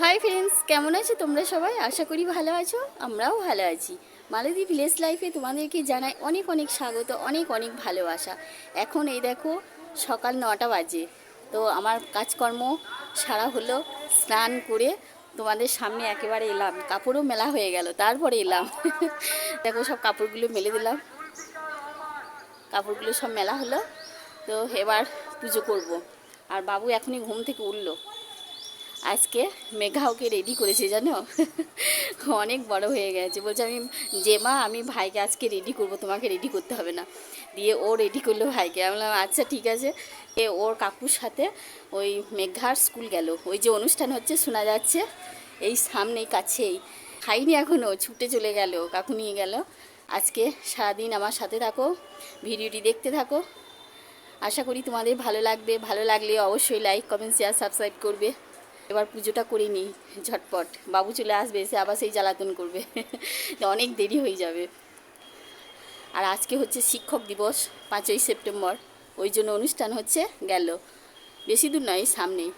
Hi friends কেমন আছো তোমরা সবাই? আশা করি ভালো আছো, আমরাও ভালো আছি। মালতী ভিলেজ লাইফে তোমাদেরকে জানাই অনেক অনেক স্বাগত, অনেক অনেক ভালোবাসা। এখন এই দেখো, সকাল নটা বাজে। তো আমার কাজকর্ম সারা হলো, স্নান করে তোমাদের সামনে একেবারে এলাম। কাপড়ও মেলা হয়ে গেল, তারপরে এলাম। দেখো সব কাপড়গুলো মেলে দিলাম। কাপড়গুলো সব মেলা হলো, তো এবার পুজো করব। আর বাবু এখনই ঘুম থেকে উঠল। আজকে মেঘা ওকে রেডি করেছে, জানো? অনেক বড় হয়ে গেছে। বলছে, আমি যে মা আমি ভাইকে আজকে রেডি করব, তোমাকে রেডি করতে হবে না। দিয়ে ও রেডি করল ভাইকে। আমি বললাম আচ্ছা ঠিক আছে। এ ওর কাকুর সাথে ওই মেঘার স্কুল গেল। ওই যে অনুষ্ঠান হচ্ছে, শোনা যাচ্ছে, এই সামনেই কাছেই। খাইনি এখনও ছুটে চলে গেল, কাকু নিয়ে গেল। আজকে সারাদিন আমার সাথে থাকো, ভিডিওটি দেখতে থাকো। আশা করি তোমাদের ভালো লাগবে। ভালো লাগলে অবশ্যই লাইক কমেন্ট শেয়ার সাবস্ক্রাইব করবে। এবার পুজোটা করে নিই, ঝটপট। বাবু চলে আসবে, এসে আবার সেই জ্বালাতন করবে। অনেক দেরি হয়ে যাবে। আর আজকে হচ্ছে শিক্ষক দিবস, পাঁচই সেপ্টেম্বর। ওই জন্য অনুষ্ঠান হচ্ছে গেল। বেশি দূর নয়, সামনেই।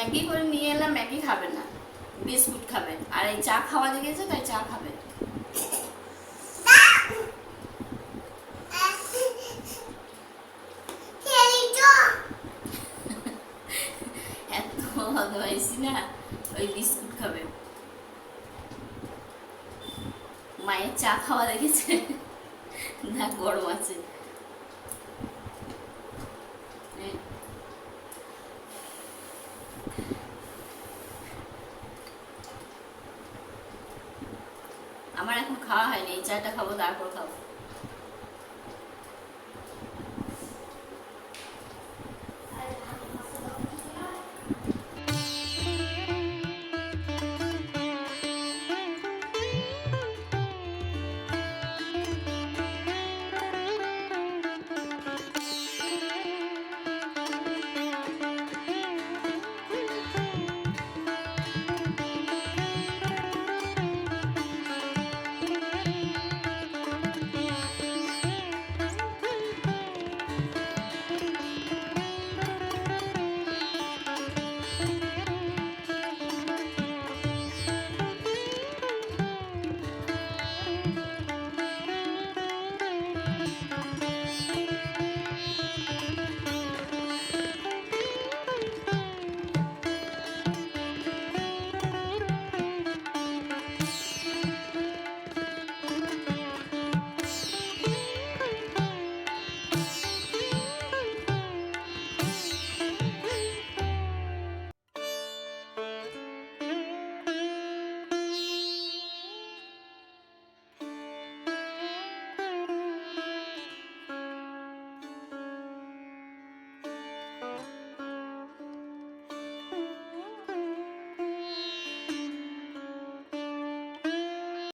ম্যাগি করে নিয়ে এলাম, ম্যাগি খাবে না। বিস্কুট খাবে। আর এই চা খাওয়া লেগেছে, তাই চা খাবে। এত না, ওই বিস্কুট খাবে। মায়ের চা খাওয়া লেগেছে। না, গরম আছে। আমার এখন খাওয়া হয়নি চাটা খাব তারপর খাব।